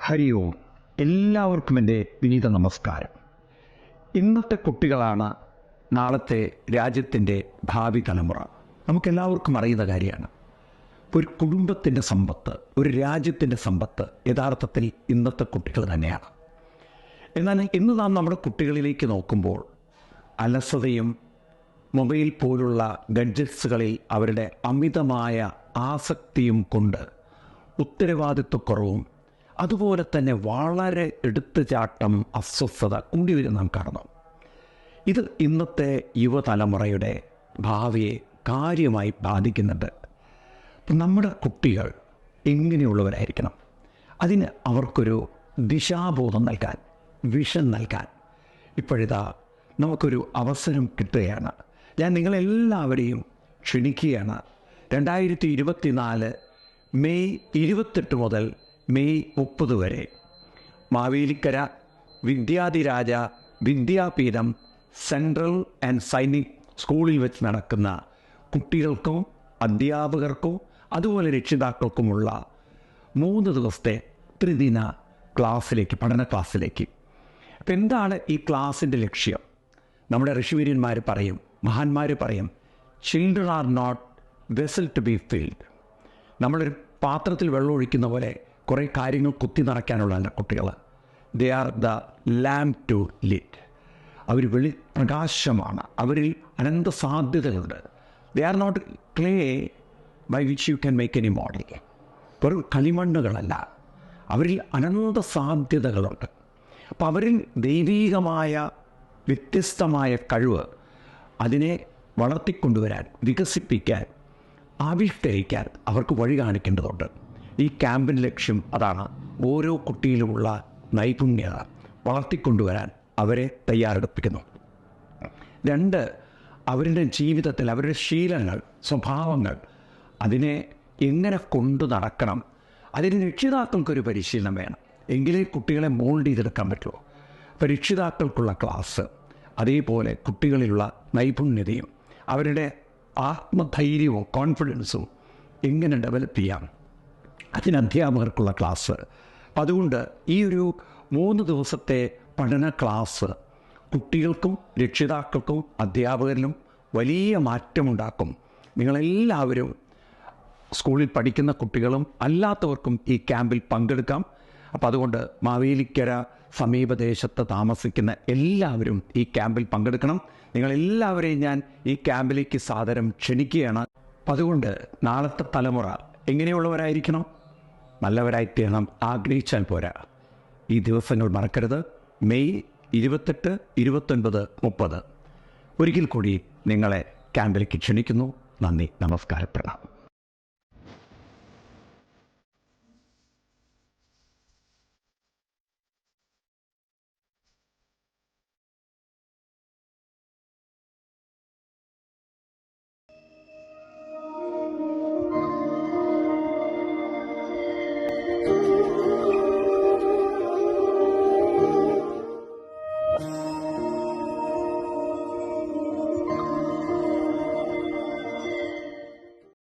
ഹരി ഓം. എല്ലാവർക്കും എന്റെ വിനീത നമസ്കാരം. ഇന്നത്തെ കുട്ടികളാണ് നാളത്തെ രാജ്യത്തിന്റെ ഭാവി തലമുറ. നമുക്കെല്ലാവർക്കും അറിയുന്ന കാര്യമാണ്. ഒരു കുടുംബത്തിന്റെ സമ്പത്ത് ഒരു രാജ്യത്തിന്റെ സമ്പത്ത് യഥാർത്ഥത്തിൽ ഇന്നത്തെ കുട്ടികൾ തന്നെയാണ്. എന്നാൽ ഇന്ന് നാം നമ്മുടെ കുട്ടികളിലേക്ക് നോക്കുമ്പോൾ അലസതയും മൊബൈൽ പോലുള്ള ഗഡ്ജറ്റ്സുകളിൽ അവരുടെ അമിതമായ ആസക്തിയും കൊണ്ട് ഉത്തരവാദിത്വക്കുറവും അതുപോലെ തന്നെ വളരെ എടുത്തു ചാട്ടം അസ്വസ്ഥത കൂടി നാം കാണുന്നു. ഇത് ഇന്നത്തെ യുവതലമുറയുടെ ഭാവിയെ കാര്യമായി ബാധിക്കുന്നുണ്ട്. നമ്മുടെ കുട്ടികൾ എങ്ങനെയുള്ളവരായിരിക്കണം അതിന് അവർക്കൊരു ദിശാബോധം നൽകാൻ വിഷൻ നൽകാൻ ഇപ്പോഴിതാ നമുക്കൊരു അവസരം കിട്ടുകയാണ്. ഞാൻ നിങ്ങളെല്ലാവരെയും ക്ഷണിക്കുകയാണ്. രണ്ടായിരത്തി ഇരുപത്തിനാല് മെയ് ഇരുപത്തെട്ട് മുതൽ മെയ് മുപ്പത് വരെ. മാവേലിക്കര വിദ്യാധിരാജ വിദ്യാപീഠം സെൻട്രൽ ആൻഡ് സൈനിക് സ്കൂളിൽ വെച്ച് നടക്കുന്ന കുട്ടികൾക്കോ അധ്യാപകർക്കോ അതുപോലെ രക്ഷിതാക്കൾക്കുമുള്ള മൂന്ന് ദിവസത്തെ ത്രിദിന ക്ലാസ്സിലേക്ക് പഠന ക്ലാസ്സിലേക്ക്. അപ്പം എന്താണ് ഈ ക്ലാസ്സിന്റെ ലക്ഷ്യം? നമ്മുടെ ഋഷിവീര്യന്മാർ പറയും മഹാന്മാർ പറയും children are not vessel to be filled നമ്മളൊരു പാത്രത്തിൽ വെള്ളം ഒഴിക്കുന്ന പോലെ കുറേ കാര്യങ്ങൾ കുത്തി നിറയ്ക്കാനുള്ളതല്ല കുട്ടികൾ they are the lamp to lit അവർ വെളി പ്രകാശമാണ്. അവരിൽ അനന്ത സാധ്യതകളുണ്ട്. They are not clay by which you can make any model വെറും കളിമണ്ണുകളല്ല. അവരിൽ അനന്ത സാധ്യതകളുണ്ട്. അപ്പം അവരിൽ ദൈവീകമായ വ്യത്യസ്തമായ കഴിവ് അതിനെ വളർത്തിക്കൊണ്ടുവരാൻ വികസിപ്പിക്കാൻ ആവിഷ്കരിക്കാൻ അവർക്ക് വഴി കാണിക്കേണ്ടതുണ്ട്. ഈ ക്യാമ്പിന്റെ ലക്ഷ്യം അതാണ്. ഓരോ കുട്ടിയിലുമുള്ള നൈപുണ്യത വളർത്തിക്കൊണ്ടുവരാൻ അവരെ തയ്യാറെടുപ്പിക്കുന്നു. രണ്ട് അവരുടെ ജീവിതത്തിൽ അവരുടെ ശീലങ്ങൾ സ്വഭാവങ്ങൾ അതിനെ എങ്ങനെ കൊണ്ടു നടക്കണം? അതിന് രക്ഷിതാക്കൾക്കൊരു പരിശീലനം വേണം. എങ്കിലേ കുട്ടികളെ മോൾഡ് ചെയ്തെടുക്കാൻ പറ്റുമോ അപ്പോൾ രക്ഷിതാക്കൾക്കുള്ള ക്ലാസ് അതേപോലെ കുട്ടികളിലുള്ള നൈപുണ്യതയും അവരുടെ ആത്മധൈര്യവും കോൺഫിഡൻസും എങ്ങനെ ഡെവലപ്പ് ചെയ്യാം? അതിന് അധ്യാപകർക്കുള്ള ക്ലാസ് അതുകൊണ്ട് ഈ ഒരു മൂന്ന് ദിവസത്തെ പഠന ക്ലാസ് കുട്ടികൾക്കും രക്ഷിതാക്കൾക്കും അധ്യാപകരിലും വലിയ മാറ്റമുണ്ടാക്കും. നിങ്ങളെല്ലാവരും സ്കൂളിൽ പഠിക്കുന്ന കുട്ടികളും അല്ലാത്തവർക്കും ഈ ക്യാമ്പിൽ പങ്കെടുക്കാം. അപ്പോൾ അതുകൊണ്ട് മാവേലിക്കര സമീപദേശത്ത് താമസിക്കുന്ന എല്ലാവരും ഈ ക്യാമ്പിൽ പങ്കെടുക്കണം. നിങ്ങളെല്ലാവരെയും ഞാൻ ഈ ക്യാമ്പിലേക്ക് സാദരം ക്ഷണിക്കുകയാണ്. അതുകൊണ്ട് നാളത്തെ തലമുറ എങ്ങനെയുള്ളവരായിരിക്കണം? നല്ലവരായി തീരണം ആഗ്രഹിച്ചാൽ പോരാ. ഈ ദിവസങ്ങൾ മറക്കരുത്. മെയ് ഇരുപത്തെട്ട് ഇരുപത്തൊൻപത് മുപ്പത്. ഒരിക്കൽ കൂടി നിങ്ങളെ ക്യാമ്പിലേക്ക് ക്ഷണിക്കുന്നു. നന്ദി നമസ്കാരപ്പെടാം